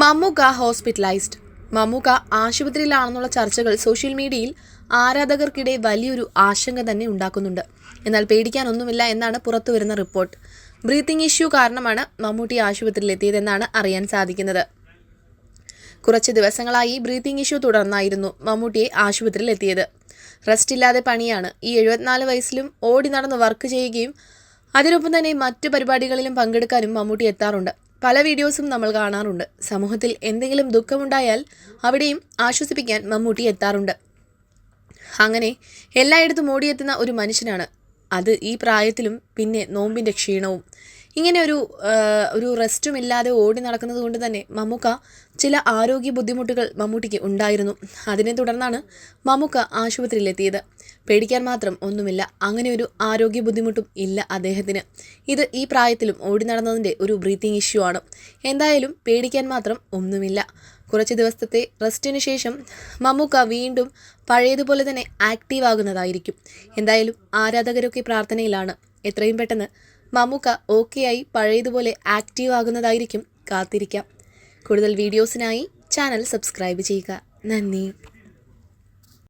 Mammukka hospitalised. Mammukka ആശുപത്രിയിലാണെന്നുള്ള ചർച്ചകൾ social മീഡിയയിൽ ആരാധകർക്കിടെ വലിയൊരു ആശങ്ക തന്നെ ഉണ്ടാക്കുന്നുണ്ട്. എന്നാൽ പേടിക്കാനൊന്നുമില്ല എന്നാണ് പുറത്തുവരുന്ന റിപ്പോർട്ട്. ബ്രീത്തിങ് ഇഷ്യൂ കാരണമാണ് മമ്മൂട്ടി ആശുപത്രിയിലെത്തിയതെന്നാണ് അറിയാൻ സാധിക്കുന്നത്. കുറച്ച് ദിവസങ്ങളായി ബ്രീത്തിങ് ഇഷ്യൂ തുടർന്നായിരുന്നു മമ്മൂട്ടിയെ ആശുപത്രിയിൽ എത്തിയത് റെസ്റ്റ് ഇല്ലാതെ പണിയാണ്. ഈ എഴുപത്തിനാല് വയസ്സിലും ഓടി നടന്ന് വർക്ക് ചെയ്യുകയും അതിനൊപ്പം തന്നെ മറ്റു പരിപാടികളിലും പങ്കെടുക്കാനും മമ്മൂട്ടി എത്താറുണ്ട്. പല വീഡിയോസും നമ്മൾ കാണാറുണ്ട്. സമൂഹത്തിൽ എന്തെങ്കിലും ദുഃഖമുണ്ടായാൽ അവിടെയും ആശ്വസിപ്പിക്കാൻ മമ്മൂട്ടി എത്താറുണ്ട്. അങ്ങനെ എല്ലായിടത്തും ഓടിയെത്തുന്ന ഒരു മനുഷ്യനാണ്. അത് ഈ പ്രായത്തിലും പിന്നെ നോമ്പിന്റെ ക്ഷീണവും. ഇങ്ങനെ ഒരു ഒരു റെസ്റ്റും ഇല്ലാതെ ഓടി നടക്കുന്നത് കൊണ്ട് തന്നെ മമ്മൂക്ക ചില ആരോഗ്യ ബുദ്ധിമുട്ടുകൾ മമ്മൂട്ടിക്ക് ഉണ്ടായിരുന്നു. അതിനെ തുടർന്നാണ് മമ്മൂക്ക ആശുപത്രിയിലെത്തിയത്. പേടിക്കാൻ മാത്രം ഒന്നുമില്ല. അങ്ങനെ ഒരു ആരോഗ്യ ബുദ്ധിമുട്ടും ഇല്ല അദ്ദേഹത്തിന്. ഇത് ഈ പ്രായത്തിലും ഓടി നടന്നതിന്റെ ഒരു ബ്രീത്തിങ് ഇഷ്യൂ ആണ്. എന്തായാലും പേടിക്കാൻ മാത്രം ഒന്നുമില്ല. കുറച്ച് ദിവസത്തെ റെസ്റ്റിന് ശേഷം മമ്മൂക്ക വീണ്ടും പഴയതുപോലെ തന്നെ ആക്റ്റീവ് ആകുന്നതായിരിക്കും. എന്തായാലും ആരാധകരൊക്കെ പ്രാർത്ഥനയിലാണ്. എത്രയും പെട്ടെന്ന് മമ്മൂക്ക ആയി പഴയതുപോലെ ആക്റ്റീവ് ആകുന്നതായിരിക്കും കാത്തിരിക്കാം. കൂടുതൽ വീഡിയോസിനായി ചാനൽ സബ്സ്ക്രൈബ് ചെയ്യുക. നന്ദി.